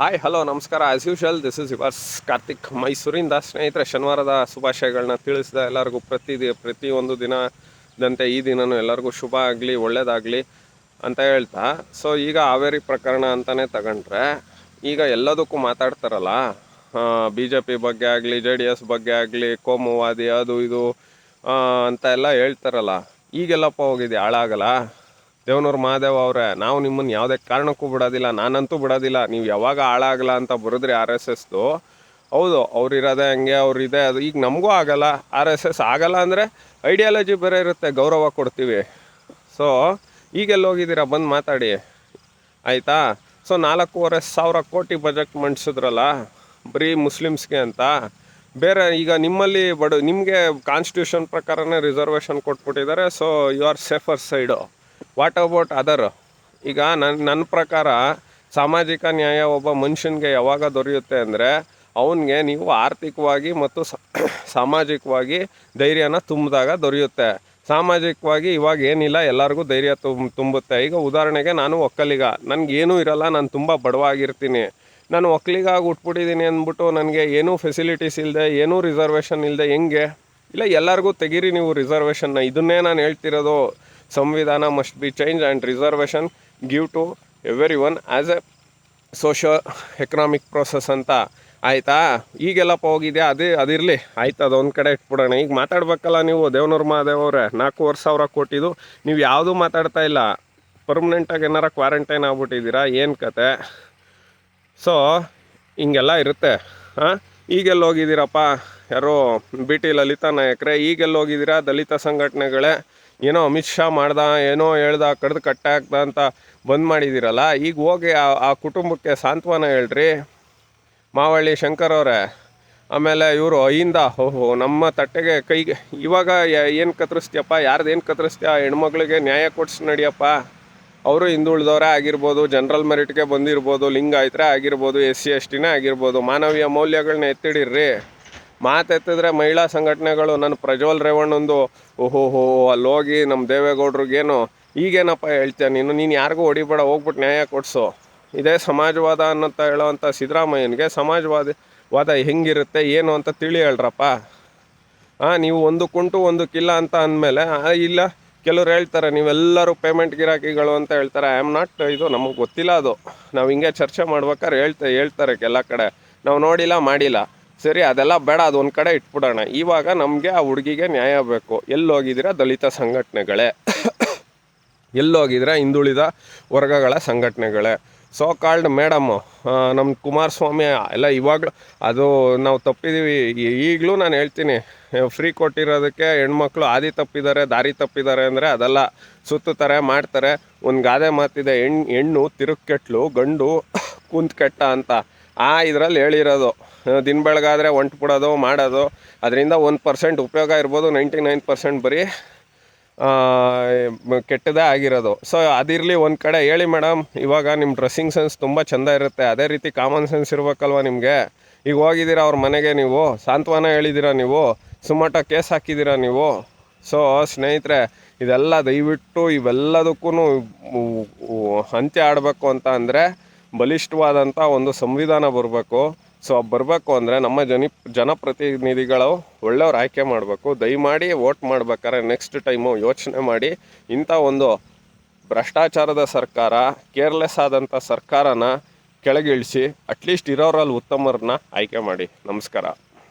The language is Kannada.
ಹಾಯ್ ಹಲೋ ನಮಸ್ಕಾರ. As usual this is yours Karthik ಮೈಸೂರಿಂದ ಸ್ನೇಹಿತರೆ, ಶನಿವಾರದ ಶುಭಾಶಯಗಳನ್ನ ತಿಳಿಸಿದ ಎಲ್ಲರಿಗೂ ಪ್ರತಿ ಪ್ರತಿಯೊಂದು ದಿನದಂತೆ ಈ ದಿನವೂ ಎಲ್ಲರಿಗೂ ಶುಭ ಆಗಲಿ ಒಳ್ಳೆಯದಾಗಲಿ ಅಂತ ಹೇಳ್ತಾ ಸೊ ಈಗ ಹಾವೇರಿ ಪ್ರಕರಣ ಅಂತಲೇ ತಗೊಂಡ್ರೆ, ಈಗ ಎಲ್ಲದಕ್ಕೂ ಮಾತಾಡ್ತಾರಲ್ಲ ಬಿ ಜೆ ಪಿ ಬಗ್ಗೆ ಆಗಲಿ ಜೆ ಡಿ ಎಸ್ ಬಗ್ಗೆ ಆಗಲಿ, ಕೋಮುವಾದಿ, ಅದು ಇದು ಅಂತ ಎಲ್ಲ ಹೇಳ್ತಾರಲ್ಲ, ಈಗೆಲ್ಲಪ್ಪ ಹೋಗಿದೆ, ಹಾಳಾಗಲ್ಲ? ದೇವನೂರು ಮಹಾದೇವ ಅವರೇ, ನಾವು ನಿಮ್ಮನ್ನು ಯಾವುದೇ ಕಾರಣಕ್ಕೂ ಬಿಡೋದಿಲ್ಲ, ನಾನಂತೂ ಬಿಡೋದಿಲ್ಲ, ನೀವು ಯಾವಾಗ ಹಾಳಾಗಲ್ಲ ಅಂತ ಬರೆದ್ರಿ ಆರ್ ಎಸ್ ಎಸ್ದು. ಹೌದು, ಅವ್ರು ಇರೋದೆ ಹಂಗೆ, ಅವ್ರು ಇದೆ, ಅದು ಈಗ ನಮಗೂ ಆಗಲ್ಲ, ಆರ್ ಎಸ್ ಎಸ್ ಆಗಲ್ಲ ಅಂದರೆ ಐಡಿಯಾಲಜಿ ಬೇರೆ ಇರುತ್ತೆ, ಗೌರವ ಕೊಡ್ತೀವಿ. ಸೊ ಈಗೆಲ್ಲ ಹೋಗಿದ್ದೀರಾ ಬಂದು ಮಾತಾಡಿ. ಆಯಿತಾ? ಸೊ ನಾಲ್ಕೂವರೆ ಸಾವಿರ ಕೋಟಿ ಬಜೆಟ್ ಮಂಡಿಸಿದ್ರಲ್ಲ, ಬರೀ ಮುಸ್ಲಿಮ್ಸ್ಗೆ ಅಂತ. ಬೇರೆ ಈಗ ನಿಮ್ಮಲ್ಲಿ ಬಡ, ನಿಮಗೆ ಕಾನ್ಸ್ಟಿಟ್ಯೂಷನ್ ಪ್ರಕಾರನೇ reservation ಕೊಟ್ಬಿಟ್ಟಿದ್ದಾರೆ so you are safer side what about other ಈಗ ನನ್ನ ನನ್ನ ಪ್ರಕಾರ ಸಾಮಾಜಿಕ ನ್ಯಾಯ ಒಬ್ಬ ಮನುಷ್ಯನಿಗೆ ಯಾವಾಗ ದೊರೆಯುತ್ತೆ ಅಂದರೆ ಅವನಿಗೆ ನೀವು ಆರ್ಥಿಕವಾಗಿ ಮತ್ತು ಸಾಮಾಜಿಕವಾಗಿ ಧೈರ್ಯನ ತುಂಬಿದಾಗ ದೊರೆಯುತ್ತೆ. ಸಾಮಾಜಿಕವಾಗಿ ಇವಾಗ ಏನಿಲ್ಲ, ಎಲ್ಲರಿಗೂ ಧೈರ್ಯ ತುಂಬ ತುಂಬುತ್ತೆ. ಈಗ ಉದಾಹರಣೆಗೆ ನಾನು ಒಕ್ಕಲಿಗ. ನನಗೇನೂ ಇರಲ್ಲ, ನಾನು ತುಂಬ ಬಡವಾಗಿರ್ತೀನಿ. ನಾನು ಒಕ್ಕಲಿಗಾಗಿ ಉಟ್ಬಿಟ್ಟಿದ್ದೀನಿ ಅಂದ್ಬಿಟ್ಟು ನನಗೆ ಏನೂ ಫೆಸಿಲಿಟೀಸ್ ಇಲ್ಲದೆ ಏನೂ ರಿಸರ್ವೇಷನ್ ಇಲ್ಲದೆ ಹೆಂಗೆ? ಇಲ್ಲ, ಎಲ್ಲರಿಗೂ ತೆಗೀರಿ ನೀವು ರಿಸರ್ವೇಷನ್ನ ಇದನ್ನೇ ನಾನು ಹೇಳ್ತಿರೋದು. ಸಂವಿಧಾನ must be change and reservation give to every one as a socio economic process ಅಂತ. ಆಯಿತಾ? ಈಗೆಲ್ಲಪ್ಪ ಹೋಗಿದೆ ಅದೇ, ಅದಿರಲಿ. ಆಯ್ತು, ಅದೊಂದು ಕಡೆ ಇಟ್ಬಿಡೋಣ. ಈಗ ಮಾತಾಡ್ಬೇಕಲ್ಲ ನೀವು, ದೇವನೂರ್ ಮಹಾದೇವ್ ಅವರೇ. ನಾಲ್ಕೂವರೆ ಸಾವಿರ ಕೊಟ್ಟಿದ್ದು. ನೀವು ಯಾವುದೂ ಮಾತಾಡ್ತಾ ಇಲ್ಲ. ಪರ್ಮನೆಂಟಾಗಿ ಏನಾರ ಕ್ವಾರಂಟೈನ್ ಆಗ್ಬಿಟ್ಟಿದ್ದೀರಾ? ಏನು ಕತೆ? ಸೊ ಹಿಂಗೆಲ್ಲ ಇರುತ್ತೆ. ಹಾಂ ಈಗೆಲ್ಲ ಹೋಗಿದ್ದೀರಪ್ಪ? ಯಾರೋ ಬಿ ಟಿ ಲಲಿತಾ ನಾಯಕ್ರೆ. ಈಗೆಲ್ಲ ಹೋಗಿದ್ದೀರಾ? ದಲಿತ ಸಂಘಟನೆಗಳೇ. ಏನೋ ಅಮಿತ್ ಶಾ ಮಾಡ್ದ, ಏನೋ ಹೇಳ್ದ, ಕಡ್ದು ಕಟ್ಟಾಕ್ದ ಅಂತ ಬಂದ್ ಮಾಡಿದ್ದೀರಲ್ಲ ಈಗ ಹೋಗಿ ಆ ಆ ಕುಟುಂಬಕ್ಕೆ ಸಾಂತ್ವನ ಹೇಳ್ರಿ. ಮಾವಳ್ಳಿ ಶಂಕರ್ ಅವರೇ, ಆಮೇಲೆ ಇವರು ಅಯಿಂದ ಓಹೋ, ನಮ್ಮ ತಟ್ಟೆಗೆ ಕೈಗೆ, ಇವಾಗ ಏನು ಕತ್ತರಿಸ್ತೀಯಪ್ಪ ಯಾರ್ದು ಏನು ಕತ್ತರಿಸ್ತೀಯ ಹೆಣ್ಮಕ್ಳಿಗೆ ನ್ಯಾಯ ಕೊಡ್ಸಿ ನಡಿಯಪ್ಪ. ಅವರು ಹಿಂದುಳಿದವರೇ ಆಗಿರ್ಬೋದು, ಜನರಲ್ ಮೆರಿಟ್ಗೆ ಬಂದಿರ್ಬೋದು, ಲಿಂಗಾಯತ್ರೆ ಆಗಿರ್ಬೋದು, ಎಸ್ ಸಿ ಎಸ್ ಟಿನೇ ಆಗಿರ್ಬೋದು, ಮಾನವೀಯ ಮೌಲ್ಯಗಳನ್ನ ಎತ್ತಿಡಿರ್ರಿ. ಮಾತೆತ್ತಿದ್ರೆ ಮಹಿಳಾ ಸಂಘಟನೆಗಳು ನನ್ನ ಪ್ರಜ್ವಲ್ ರೇವಣ್ಣಂದು ಓಹೋಹೋ ಅಲ್ಲಿ ಹೋಗಿ ನಮ್ಮ ದೇವೇಗೌಡ್ರಿಗೇನು, ಈಗೇನಪ್ಪ ಹೇಳ್ತೀಯ ನೀನು ನೀನು ಯಾರಿಗೂ ಹೊಡಿಬೇಡ, ಹೋಗ್ಬಿಟ್ಟು ನ್ಯಾಯ ಕೊಡಿಸು. ಇದೇ ಸಮಾಜವಾದ ಅನ್ನಂತ ಹೇಳೋವಂಥ ಸಿದ್ದರಾಮಯ್ಯನಿಗೆ ಸಮಾಜವಾದಿ, ವಾದ ಹೆಂಗಿರುತ್ತೆ, ಏನು ಅಂತ ತಿಳಿ ಹೇಳ್ರಪ್ಪ. ಹಾಂ ನೀವು ಒಂದು ಕುಂಟು, ಒಂದು ಕಿಲ್ಲ ಅಂತ ಅಂದಮೇಲೆ ಇಲ್ಲ, ಕೆಲವ್ರು ಹೇಳ್ತಾರೆ, ನೀವೆಲ್ಲರೂ ಪೇಮೆಂಟ್ ಗಿರಾಕಿಗಳು ಅಂತ ಹೇಳ್ತಾರೆ. ಐ ಆಮ್ ನಾಟ್ ಇದು ನಮಗೆ ಗೊತ್ತಿಲ್ಲ ಅದು. ನಾವು ಹಿಂಗೆ ಚರ್ಚೆ ಮಾಡ್ಬೇಕಾದ್ರೆ ಹೇಳ್ತಾ, ಹೇಳ್ತಾರೆ ಎಲ್ಲ ಕಡೆ. ನಾವು ನೋಡಿಲ್ಲ, ಮಾಡಿಲ್ಲ. ಸರಿ, ಅದೆಲ್ಲ ಬೇಡ, ಅದು ಒಂದು ಕಡೆ ಇಟ್ಬಿಡೋಣ. ಇವಾಗ ನಮಗೆ ಆ ಹುಡುಗಿಗೆ ನ್ಯಾಯ ಬೇಕು. ಎಲ್ಲಿ ಹೋಗಿದ್ದೀರಾ ದಲಿತ ಸಂಘಟನೆಗಳೇ? ಎಲ್ಲೋಗಿದ್ರೆ ಹಿಂದುಳಿದ ವರ್ಗಗಳ ಸಂಘಟನೆಗಳೇ? ಸೋ ಕಾಲ್ಡ್ ಮೇಡಮ್ಮು ನಮ್ಮ ಕುಮಾರಸ್ವಾಮಿ, ಎಲ್ಲ ಇವಾಗಲೂ ಅದು ನಾವು ತಪ್ಪಿದ್ದೀವಿ ಈಗಲೂ ನಾನು ಹೇಳ್ತೀನಿ ಫ್ರೀ ಕೊಟ್ಟಿರೋದಕ್ಕೆ ಹೆಣ್ಮಕ್ಳು ಆದಿ ತಪ್ಪಿದ್ದಾರೆ, ದಾರಿ ತಪ್ಪಿದ್ದಾರೆ ಅಂದರೆ ಅದೆಲ್ಲ ಸುತ್ತುತ್ತಾರೆ, ಮಾಡ್ತಾರೆ. ಒಂದು ಗಾದೆ ಮಾತಿದೆ ಹೆಣ್ಣು ಹೆಣ್ಣು ತಿರುಕ್ಕೆಟ್ಲು, ಗಂಡು ಕುಂತ್ ಕೆಟ್ಟ ಅಂತ. ಆ, ಇದರಲ್ಲಿ ಹೇಳಿರೋದು. ದಿನ ಬೆಳಗಾದರೆ ಒಂಟು ಬಿಡೋದು ಮಾಡೋದು. ಅದರಿಂದ ಒಂದು ಪರ್ಸೆಂಟ್ ಉಪಯೋಗ ಇರ್ಬೋದು ನೈಂಟಿ ನೈನ್ ಪರ್ಸೆಂಟ್ ಬರೀ ಕೆಟ್ಟದೇ ಆಗಿರೋದು. ಸೊ ಅದಿರಲಿ ಒಂದು ಕಡೆ ಹೇಳಿ ಮೇಡಮ್ ಇವಾಗ ನಿಮ್ಮ ಡ್ರೆಸ್ಸಿಂಗ್ ಸೆನ್ಸ್ ತುಂಬ ಚೆಂದ ಇರುತ್ತೆ. ಅದೇ ರೀತಿ ಕಾಮನ್ ಸೆನ್ಸ್ ಇರಬೇಕಲ್ವಾ ನಿಮಗೆ? ಈಗ ಹೋಗಿದ್ದೀರಾ ಅವ್ರ ಮನೆಗೆ ನೀವು? ಸಾಂತ್ವನ ಹೇಳಿದ್ದೀರಾ ನೀವು? ಸುಮಟ ಕೇಸ್ ಹಾಕಿದ್ದೀರಾ ನೀವು? ಸೊ ಸ್ನೇಹಿತರೆ, ಇದೆಲ್ಲ ದಯವಿಟ್ಟು ಇವೆಲ್ಲದಕ್ಕೂ ಅಂತ್ಯ ಆಡಬೇಕು ಅಂತ ಅಂದರೆ ಬಲಿಷ್ಠವಾದಂಥ ಒಂದು ಸಂವಿಧಾನ ಬರಬೇಕು. ಸೊ ಬರಬೇಕು ಅಂದರೆ ನಮ್ಮ ಜನ, ಜನಪ್ರತಿನಿಧಿಗಳು ಒಳ್ಳೆಯವ್ರು ಆಯ್ಕೆ ಮಾಡಬೇಕು. ದಯಮಾಡಿ ವೋಟ್ ಮಾಡ್ಬೇಕಾದ್ರೆ ನೆಕ್ಸ್ಟ್ ಟೈಮು ಯೋಚನೆ ಮಾಡಿ ಇಂಥ ಒಂದು ಭ್ರಷ್ಟಾಚಾರದ ಸರ್ಕಾರ ಕೇರ್ಲೆಸ್ ಆದಂಥ ಸರ್ಕಾರನ ಕೆಳಗಿಳಿಸಿ ಅಟ್ಲೀಸ್ಟ್ ಇರೋರಲ್ಲಿ ಉತ್ತಮರನ್ನ ಆಯ್ಕೆ ಮಾಡಿ. ನಮಸ್ಕಾರ.